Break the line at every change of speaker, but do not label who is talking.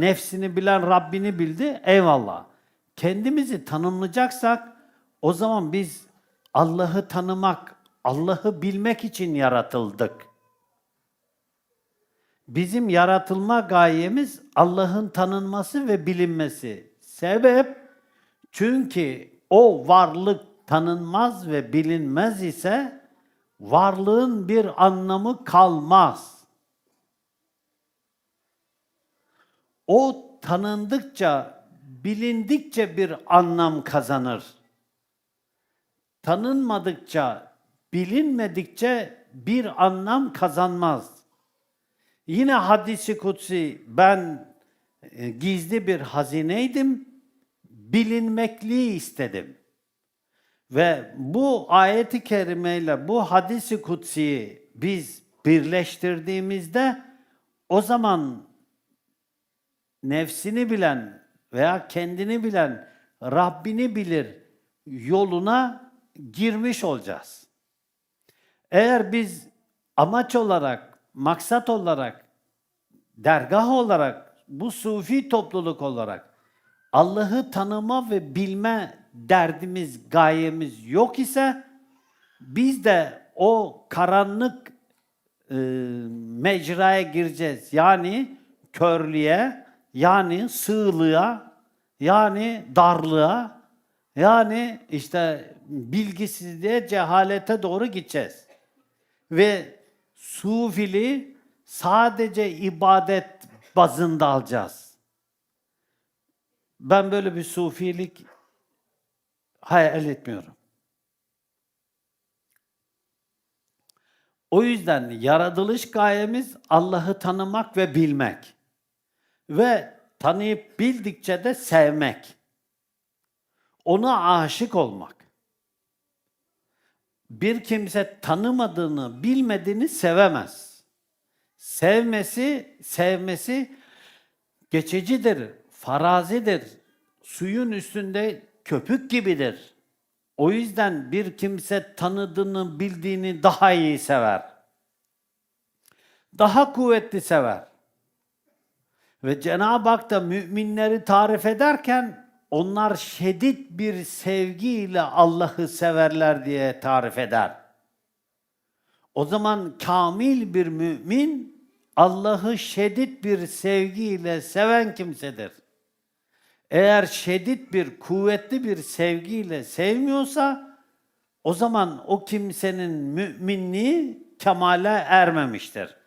Nefsini bilen Rabbini bildi. Eyvallah. Kendimizi tanımlayacaksak o zaman biz Allah'ı tanımak, Allah'ı bilmek için yaratıldık. Bizim yaratılma gayemiz Allah'ın tanınması ve bilinmesi. Sebep çünkü o varlık tanınmaz ve bilinmez ise varlığın bir anlamı kalmaz. O tanındıkça, bilindikçe bir anlam kazanır. Tanınmadıkça, bilinmedikçe bir anlam kazanmaz. Yine hadisi kutsi ben e, gizli bir hazineydim, bilinmekliği istedim. Ve bu ayeti kerimeyle bu hadisi kutsiyi biz birleştirdiğimizde o zaman nefsini bilen veya kendini bilen Rabbini bilir yoluna girmiş olacağız. Eğer biz amaç olarak, maksat olarak, dergah olarak, bu sufi topluluk olarak Allah'ı tanıma ve bilme derdimiz, gayemiz yok ise biz de o karanlık e, mecraya gireceğiz. Yani körlüğe, yani sığlığa, yani darlığa, yani işte bilgisizliğe, cehalete doğru gideceğiz. Ve sufili sadece ibadet bazında alacağız. Ben böyle bir sufilik hayal etmiyorum. O yüzden yaratılış gayemiz Allah'ı tanımak ve bilmek. Ve tanıyıp bildikçe de sevmek. Ona aşık olmak. Bir kimse tanımadığını, bilmediğini sevemez. Sevmesi, sevmesi geçicidir, farazidir. Suyun üstünde köpük gibidir. O yüzden bir kimse tanıdığını, bildiğini daha iyi sever. Daha kuvvetli sever. Ve Cenab-ı Hak da müminleri tarif ederken onlar şiddet bir sevgiyle Allah'ı severler diye tarif eder. O zaman kamil bir mümin Allah'ı şiddet bir sevgiyle seven kimsedir. Eğer şiddet bir, kuvvetli bir sevgiyle sevmiyorsa o zaman o kimsenin müminliği kemale ermemiştir.